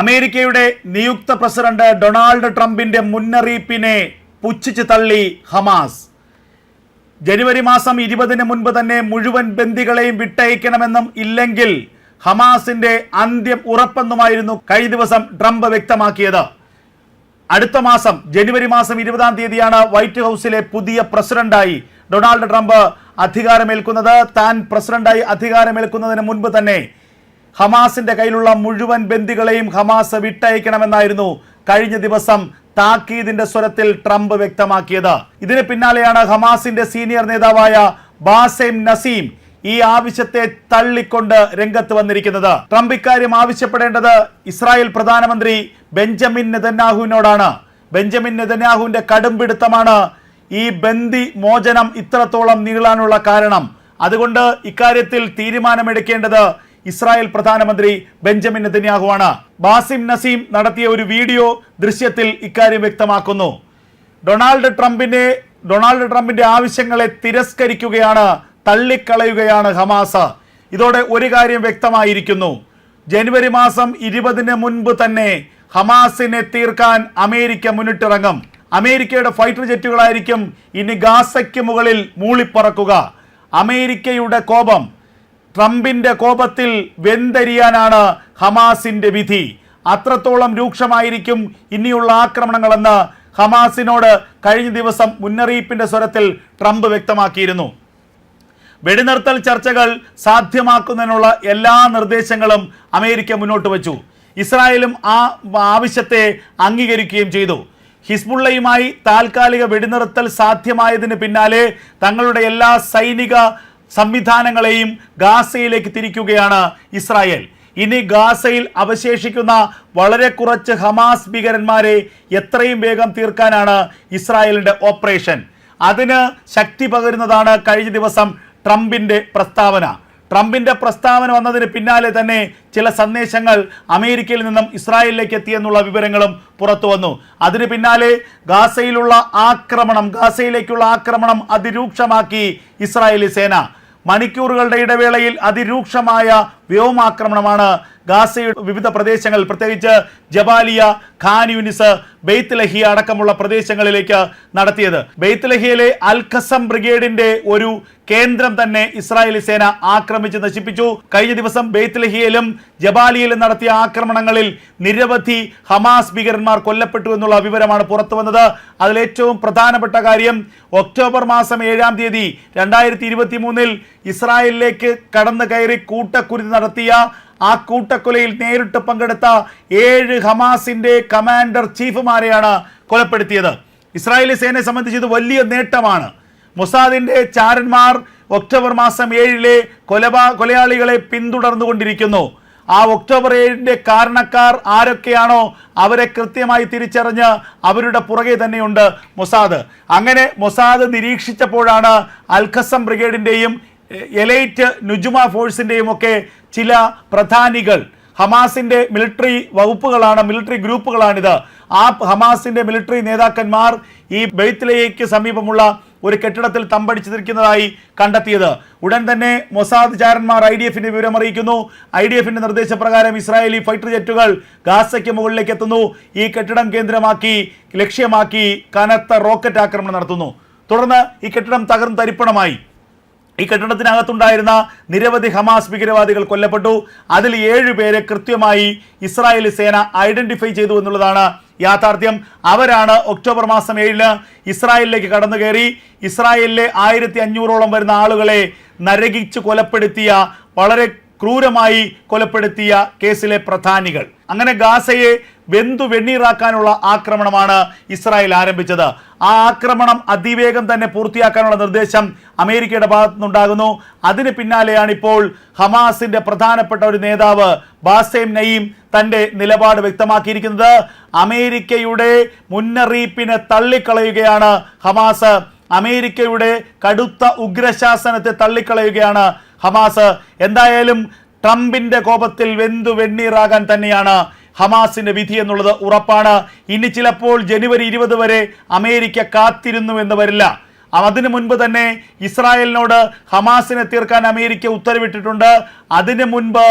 അമേരിക്കയുടെ നിയുക്ത president Donald ട്രംപിന്റെ മുന്നറിയിപ്പിനെ പുച്ഛിച്ച് തള്ളി ഹമാസ്. ജനുവരി മാസം ഇരുപതിന് മുൻപ് തന്നെ മുഴുവൻ ബന്ദികളെയും വിട്ടയക്കണമെന്നും ഇല്ലെങ്കിൽ ഹമാസിന്റെ അന്ത്യം ഉറപ്പെന്നുമായിരുന്നു കഴിഞ്ഞ ദിവസം ട്രംപ് വ്യക്തമാക്കിയത്. അടുത്ത മാസം ജനുവരി മാസം ഇരുപതാം തീയതിയാണ് വൈറ്റ് ഹൗസിലെ പുതിയ പ്രസിഡന്റായി ഡൊണാൾഡ് ട്രംപ് അധികാരമേൽക്കുന്നത്. താൻ പ്രസിഡന്റായി അധികാരമേൽക്കുന്നതിന് മുൻപ് തന്നെ ഹമാസിന്റെ കയ്യിലുള്ള മുഴുവൻ ബന്ദികളെയും ഹമാസ് വിട്ടയക്കണമെന്നായിരുന്നു കഴിഞ്ഞ ദിവസം താക്കീദിന്റെ സ്വരത്തിൽ ട്രംപ് വ്യക്തമാക്കിയത്. ഇതിന് പിന്നാലെയാണ് ഹമാസിന്റെ സീനിയർ നേതാവായ ബാസെം നസീം ഈ ആവശ്യത്തെ തള്ളിക്കൊണ്ട് രംഗത്ത് വന്നിരിക്കുന്നത്. ട്രംപ് ഇക്കാര്യം ആവശ്യപ്പെടേണ്ടത് ഇസ്രായേൽ പ്രധാനമന്ത്രി ബെഞ്ചമിൻ നെതന്യാഹുവിനോടാണ്. ബെഞ്ചമിൻ നെതന്യാഹുവിന്റെ കടുംപിടുത്തമാണ് ഈ ബന്ദി മോചനം ഇത്രത്തോളം നീളാനുള്ള കാരണം. അതുകൊണ്ട് ഇക്കാര്യത്തിൽ തീരുമാനമെടുക്കേണ്ടത് ഇസ്രായേൽ പ്രധാനമന്ത്രി ബെഞ്ചമിൻ നെതന്യാഹു ആണ് ബാസിം നസീം നടത്തിയ ഒരു വീഡിയോ ദൃശ്യത്തിൽ ഇക്കാര്യം വ്യക്തമാക്കുന്നു. ഡൊണാൾഡ് ട്രംപിനെ ഡൊണാൾഡ് ട്രംപിന്റെ ആവശ്യങ്ങളെ തിരസ്കരിക്കുകയാണ് തള്ളിക്കളയുകയാണ് ഹമാസ. ഇതോടെ ഒരു കാര്യം വ്യക്തമായിരിക്കുന്നു. ജനുവരി മാസം ഇരുപതിന് മുൻപ് തന്നെ ഹമാസിനെ തീർക്കാൻ അമേരിക്ക മുന്നിട്ടിറങ്ങും. അമേരിക്കയുടെ ഫൈറ്റർ ജെറ്റുകളായിരിക്കും ഇനി ഗാസയ്ക്ക് മുകളിൽ മൂളിപ്പറക്കുക. അമേരിക്കയുടെ കോപം ട്രംപിന്റെ കോപത്തിൽ വെന്തരിയാനാണ് ഹമാസിന്റെ വിധി. അത്രത്തോളം രൂക്ഷമായിരിക്കും ഇനിയുള്ള ആക്രമണങ്ങളെന്ന് ഹമാസിനോട് കഴിഞ്ഞ ദിവസം മുന്നറിയിപ്പിന്റെ സ്വരത്തിൽ ട്രംപ് വ്യക്തമാക്കിയിരുന്നു. വെടിനിർത്തൽ ചർച്ചകൾ സാധ്യമാക്കുന്നതിനുള്ള എല്ലാ നിർദ്ദേശങ്ങളും അമേരിക്ക മുന്നോട്ട് വച്ചു. ഇസ്രായേലും ആ ആവശ്യത്തെ അംഗീകരിക്കുകയും ചെയ്തു. ഹിസ്ബുള്ളയുമായി താൽക്കാലിക വെടിനിർത്തൽ സാധ്യമായതിന് പിന്നാലെ തങ്ങളുടെ എല്ലാ സൈനിക സംവിധാനങ്ങളെയും ഗാസയിലേക്ക് തിരിക്കുകയാണ് ഇസ്രായേൽ. ഇനി ഗാസയിൽ അവശേഷിക്കുന്ന വളരെ കുറച്ച് ഹമാസ് ഭീകരന്മാരെ എത്രയും വേഗം തീർക്കാനാണ് ഇസ്രായേലിന്റെ ഓപ്പറേഷൻ. അതിന് ശക്തി പകരുന്നതാണ് കഴിഞ്ഞ ദിവസം ട്രംപിന്റെ പ്രസ്താവന. ട്രംപിന്റെ പ്രസ്താവന വന്നതിന് പിന്നാലെ തന്നെ ചില സന്ദേശങ്ങൾ അമേരിക്കയിൽ നിന്നും ഇസ്രായേലിലേക്ക് എത്തിയെന്നുള്ള വിവരങ്ങളും പുറത്തു വന്നു. അതിന് പിന്നാലെ ഗാസയിലുള്ള ആക്രമണം ഗാസയിലേക്കുള്ള ആക്രമണം അതിരൂക്ഷമാക്കി ഇസ്രായേലി സേന. മണിക്കൂറുകളുടെ ഇടവേളയിൽ അതിരൂക്ഷമായ വ്യോമാക്രമണമാണ് ഗാസയുടെ വിവിധ പ്രദേശങ്ങൾ പ്രത്യേകിച്ച് Jabalia Khan Younis Beit Lahia അടക്കമുള്ള പ്രദേശങ്ങളിലേക്ക് നടത്തിയത്. ബെയ്ത്ത് ലഹിയയിലെ അൽഖസം ബ്രിഗേഡിന്റെ ഒരു കേന്ദ്രം തന്നെ ഇസ്രായേലി സേന ആക്രമിച്ച് നശിപ്പിച്ചു. കഴിഞ്ഞ ദിവസം ബെയ്ത്ത് ലഹിയയിലും ജബാലിയയിലും നടത്തിയ ആക്രമണങ്ങളിൽ നിരവധി ഹമാസ് ഭീകരന്മാർ കൊല്ലപ്പെട്ടു എന്നുള്ള വിവരമാണ് പുറത്തു വന്നത് അതിലേറ്റവും പ്രധാനപ്പെട്ട കാര്യം ഒക്ടോബർ മാസം ഏഴാം തീയതി രണ്ടായിരത്തി ഇരുപത്തി മൂന്നിൽ ഇസ്രായേലിലേക്ക് കടന്നു കയറി കൂട്ടക്കുരുതി നടത്തിയ ആ കൂട്ടക്കൊലയിൽ നേരിട്ട് പങ്കെടുത്ത ഏഴ് ഹമാസിന്റെ കമാൻഡർ ചീഫുമാരെയാണ് കൊലപ്പെടുത്തിയത്. ഇസ്രായേലി സേനയെ സംബന്ധിച്ച് ഇത് വലിയ നേട്ടമാണ്. മൊസാദിന്റെ ചാരന്മാർ ഒക്ടോബർ മാസം ഏഴിലെ കൊലപാ കൊലയാളികളെ പിന്തുടർന്നുകൊണ്ടിരിക്കുന്നു. ആ ഒക്ടോബർ ഏഴിന്റെ കാരണക്കാർ ആരൊക്കെയാണോ അവരെ കൃത്യമായി തിരിച്ചറിഞ്ഞ് അവരുടെ പുറകെ തന്നെയുണ്ട് മൊസാദ്. അങ്ങനെ മൊസാദ് നിരീക്ഷിച്ചപ്പോഴാണ് അൽഖസം ബ്രിഗേഡിന്റെയും എലൈറ്റ് നുജുമ ഫോഴ്സിന്റെയും ഒക്കെ ചില പ്രധാനികൾ. ഹമാസിന്റെ മിലിറ്ററി വകുപ്പുകളാണ് മിലിറ്ററി ഗ്രൂപ്പുകളാണിത്. ആ ഹമാസിന്റെ മിലിറ്ററി നേതാക്കന്മാർ ഈ ബെയ്ത്തിലേക്ക് സമീപമുള്ള ഒരു കെട്ടിടത്തിൽ തമ്പടിച്ചിരിക്കുന്നതായി കണ്ടെത്തിയത്. ഉടൻ തന്നെ മൊസാദ് ചാരന്മാർ ഐ ഡി എഫിന്റെ വിവരം അറിയിക്കുന്നു ഐ ഡി എഫിന്റെ നിർദ്ദേശപ്രകാരം ഇസ്രായേലി ഫൈറ്റർ ജെറ്റുകൾ ഗാസയ്ക്ക് മുകളിലേക്ക് എത്തുന്നു. ഈ കെട്ടിടം കേന്ദ്രമാക്കി ലക്ഷ്യമാക്കി കനത്ത റോക്കറ്റ് ആക്രമണം നടത്തുന്നു. തുടർന്ന് ഈ കെട്ടിടം തകർന്ന് തരിപ്പണമായി. ഈ കെട്ടിടത്തിനകത്തുണ്ടായിരുന്ന നിരവധി ഹമാസ് ഭീകരവാദികൾ കൊല്ലപ്പെട്ടു. അതിൽ ഏഴുപേരെ കൃത്യമായി ഇസ്രായേലി സേന ഐഡന്റിഫൈ ചെയ്തു എന്നുള്ളതാണ് യാഥാർത്ഥ്യം. അവരാണ് ഒക്ടോബർ മാസം ഏഴിന് ഇസ്രായേലിലേക്ക് കടന്നു കയറി ഇസ്രായേലിലെ ആയിരത്തി അഞ്ഞൂറോളം വരുന്ന ആളുകളെ നരകിച്ച് കൊലപ്പെടുത്തിയ വളരെ ക്രൂരമായി കൊലപ്പെടുത്തിയ കേസിലെ പ്രധാനികൾ. അങ്ങനെ ഗാസയെ വെന്തു വെണ്ണീറാക്കാനുള്ള ആക്രമണമാണ് ഇസ്രായേൽ ആരംഭിച്ചത്. ആ ആക്രമണം അതിവേഗം തന്നെ പൂർത്തിയാക്കാനുള്ള നിർദ്ദേശം അമേരിക്കയുടെ ഭാഗത്തു നിന്നുണ്ടാകുന്നു അതിന് പിന്നാലെയാണ് ഇപ്പോൾ ഹമാസിന്റെ പ്രധാനപ്പെട്ട ഒരു നേതാവ് ബാസേം നയീം തന്റെ നിലപാട് വ്യക്തമാക്കിയിരിക്കുന്നത്. അമേരിക്കയുടെ മുന്നറിയിപ്പിനെ തള്ളിക്കളയുകയാണ് ഹമാസ്. അമേരിക്കയുടെ കടുത്ത ഉഗ്രശാസനത്തെ തള്ളിക്കളയുകയാണ് ഹമാസ്. എന്തായാലും ട്രംപിന്റെ കോപത്തിൽ വെന്തു വെണ്ണീറാകാൻ തന്നെയാണ് ഹമാസിന്റെ വിധി എന്നുള്ളത് ഉറപ്പാണ്. ഇനി ചിലപ്പോൾ ജനുവരി ഇരുപത് വരെ അമേരിക്ക കാത്തിരുന്നു എന്ന് വരില്ല. അതിനു മുൻപ് തന്നെ ഇസ്രായേലിനോട് ഹമാസിനെ തീർക്കാൻ അമേരിക്ക ഉത്തരവിട്ടിട്ടുണ്ട്. അതിനു മുൻപ്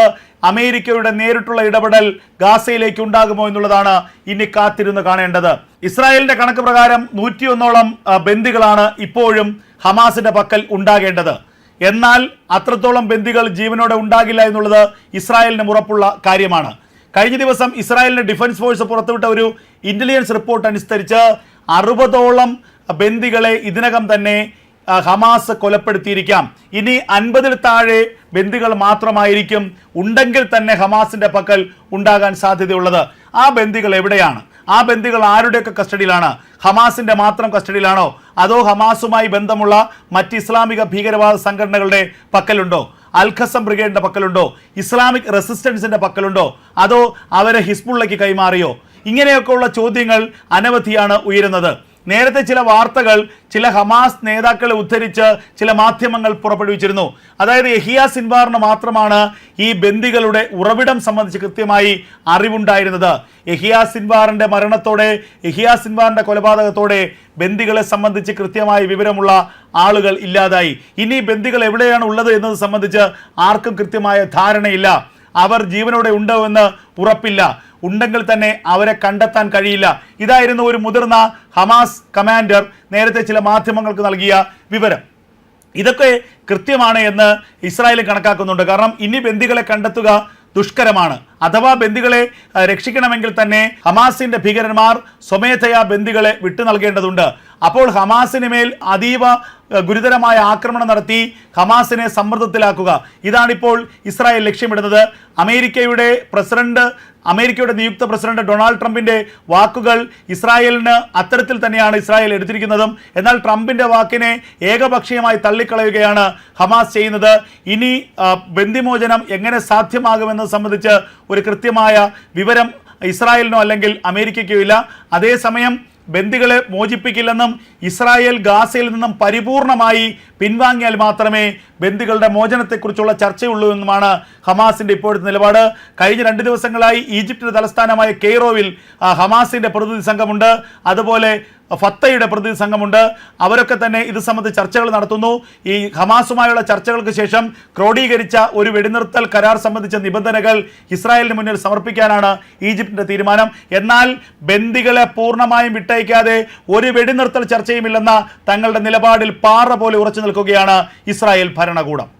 അമേരിക്കയുടെ നേരിട്ടുള്ള ഇടപെടൽ ഗാസയിലേക്ക് ഉണ്ടാകുമോ എന്നുള്ളതാണ് ഇനി കാത്തിരുന്ന് കാണേണ്ടത്. ഇസ്രായേലിന്റെ കണക്ക് പ്രകാരം നൂറ്റിയൊന്നോളം ബന്ദികളാണ് ഇപ്പോഴും ഹമാസിന്റെ പക്കൽ ഉണ്ടാകേണ്ടത്. എന്നാൽ അത്രത്തോളം ബന്ദികൾ ജീവനോടെ ഉണ്ടാകില്ല എന്നുള്ളത് ഇസ്രായേലിന് ഉറപ്പുള്ള കാര്യമാണ്. കഴിഞ്ഞ ദിവസം ഇസ്രായേലിന്റെ ഡിഫൻസ് ഫോഴ്സ് പുറത്തുവിട്ട ഒരു ഇന്റലിജൻസ് റിപ്പോർട്ട് അനുസരിച്ച് അറുപതോളം ബന്ദികളെ ഇതിനകം തന്നെ ഹമാസ് കൊലപ്പെടുത്തിയിരിക്കാം. ഇനി അൻപതിൽ താഴെ ബന്ദികൾ മാത്രമായിരിക്കും ഉണ്ടെങ്കിൽ തന്നെ ഹമാസിന്റെ പക്കൽ ഉണ്ടാകാൻ സാധ്യതയുള്ളത്. ആ ബന്ദികൾ എവിടെയാണ്? ആ ബന്ദികൾ ആരുടെയൊക്കെ കസ്റ്റഡിയിലാണ്? ഹമാസിന്റെ മാത്രം കസ്റ്റഡിയിലാണോ? അതോ ഹമാസുമായി ബന്ധമുള്ള മറ്റ് ഇസ്ലാമിക ഭീകരവാദ സംഘടനകളുടെ പക്കലുണ്ടോ? അൽഖസം ബ്രിഗേഡിന്റെ പക്കലുണ്ടോ? ഇസ്ലാമിക് റെസിസ്റ്റൻസിന്റെ പക്കലുണ്ടോ? അതോ അവരെ ഹിസ്ബുള്ളയ്ക്ക് കൈമാറിയോ? ഇങ്ങനെയൊക്കെയുള്ള ചോദ്യങ്ങൾ അനവധിയാണ് ഉയരുന്നത്. നേരത്തെ ചില വാർത്തകൾ ചില ഹമാസ് നേതാക്കളെ ഉദ്ധരിച്ച് ചില മാധ്യമങ്ങൾ പുറപ്പെടുവിച്ചിരുന്നു. അതായത് യഹിയ സിൻവാറിന് മാത്രമാണ് ഈ ബന്ദികളുടെ ഉറവിടം സംബന്ധിച്ച് കൃത്യമായി അറിവുണ്ടായിരുന്നത്. യഹിയ സിൻവാറിന്റെ മരണത്തോടെ യഹിയ സിൻവാറിന്റെ കൊലപാതകത്തോടെ ബന്ദികളെ സംബന്ധിച്ച് കൃത്യമായ വിവരമുള്ള ആളുകൾ ഇല്ലാതായി. ഇനി ബന്ദികൾ എവിടെയാണ് ഉള്ളത് എന്നത് സംബന്ധിച്ച് ആർക്കും കൃത്യമായ ധാരണയില്ല. അവർ ജീവനോടെ ഉണ്ടോ എന്ന് ഉറപ്പില്ല. ഉണ്ടെങ്കിൽ തന്നെ അവരെ കണ്ടെത്താൻ കഴിയില്ല. ഇതായിരുന്നു ഒരു മുതിർന്ന ഹമാസ് കമാൻഡർ നേരത്തെ ചില മാധ്യമങ്ങൾക്ക് നൽകിയ വിവരം. ഇതൊക്കെ കൃത്യമാണ് എന്ന് ഇസ്രായേൽ കണക്കാക്കുന്നുണ്ട്. കാരണം ഇനി ബന്ദികളെ കണ്ടെത്തുക ദുഷ്കരമാണ്. അഥവാ ബന്ദികളെ രക്ഷിക്കണമെങ്കിൽ തന്നെ ഹമാസിന്റെ ഭീകരന്മാർ സ്വമേധയാ ബന്ദികളെ വിട്ടു നൽകേണ്ടതുണ്ട്. അപ്പോൾ ഹമാസിന് മേൽ അതീവ ഗുരുതരമായ ആക്രമണം നടത്തി ഹമാസിനെ സമ്മർദ്ദത്തിലാക്കുക. ഇതാണിപ്പോൾ ഇസ്രായേൽ ലക്ഷ്യമിടുന്നത്. അമേരിക്കയുടെ പ്രസിഡന്റ് അമേരിക്കയുടെ നിയുക്ത പ്രസിഡന്റ് ഡൊണാൾഡ് ട്രംപിന്റെ വാക്കുകൾ ഇസ്രായേലിന് അത്തരത്തിൽ തന്നെയാണ് ഇസ്രായേൽ എടുത്തിരിക്കുന്നതും. എന്നാൽ ട്രംപിന്റെ വാക്കിനെ ഏകപക്ഷീയമായി തള്ളിക്കളയുകയാണ് ഹമാസ് ചെയ്യുന്നത്. ഇനി ബന്ധിമോചനം എങ്ങനെ സാധ്യമാകുമെന്നത് സംബന്ധിച്ച് ഒരു കൃത്യമായ വിവരം ഇസ്രായേലിനോ അല്ലെങ്കിൽ അമേരിക്കയ്ക്കോ ഇല്ല. അതേസമയം ബന്ദികളെ മോചിപ്പിക്കില്ലെന്നും ഇസ്രായേൽ ഗാസയിൽ നിന്നും പരിപൂർണമായി പിൻവാങ്ങിയാൽ മാത്രമേ ബന്ദികളുടെ മോചനത്തെക്കുറിച്ചുള്ള ചർച്ചയുള്ളൂ എന്നുമാണ് ഹമാസിന്റെ ഇപ്പോഴത്തെ നിലപാട്. കഴിഞ്ഞ രണ്ട് ദിവസങ്ങളായി ഈജിപ്തിന്റെ തലസ്ഥാനമായ കെയ്റോവിൽ ഹമാസിന്റെ പ്രതിനിധി സംഘമുണ്ട്. അതുപോലെ ഫത്തയുടെ പ്രതിനിധി സംഘമുണ്ട്. അവരൊക്കെ തന്നെ ഇത് സംബന്ധിച്ച് ചർച്ചകൾ നടത്തുന്നു. ഈ ഹമാസുമായുള്ള ചർച്ചകൾക്ക് ശേഷം ക്രോഡീകരിച്ച ഒരു വെടിനിർത്തൽ കരാർ സംബന്ധിച്ച നിബന്ധനകൾ ഇസ്രായേലിന് മുന്നിൽ സമർപ്പിക്കാനാണ് ഈജിപ്തിന്റെ തീരുമാനം. എന്നാൽ ബന്ദികളെ പൂർണമായും വിട്ടയക്കാതെ ഒരു വെടിനിർത്തൽ ചർച്ചയുമില്ലെന്ന തങ്ങളുടെ നിലപാടിൽ പാറ പോലെ ഉറച്ചു നിൽക്കുകയാണ് ഇസ്രായേൽ ഭരണകൂടം.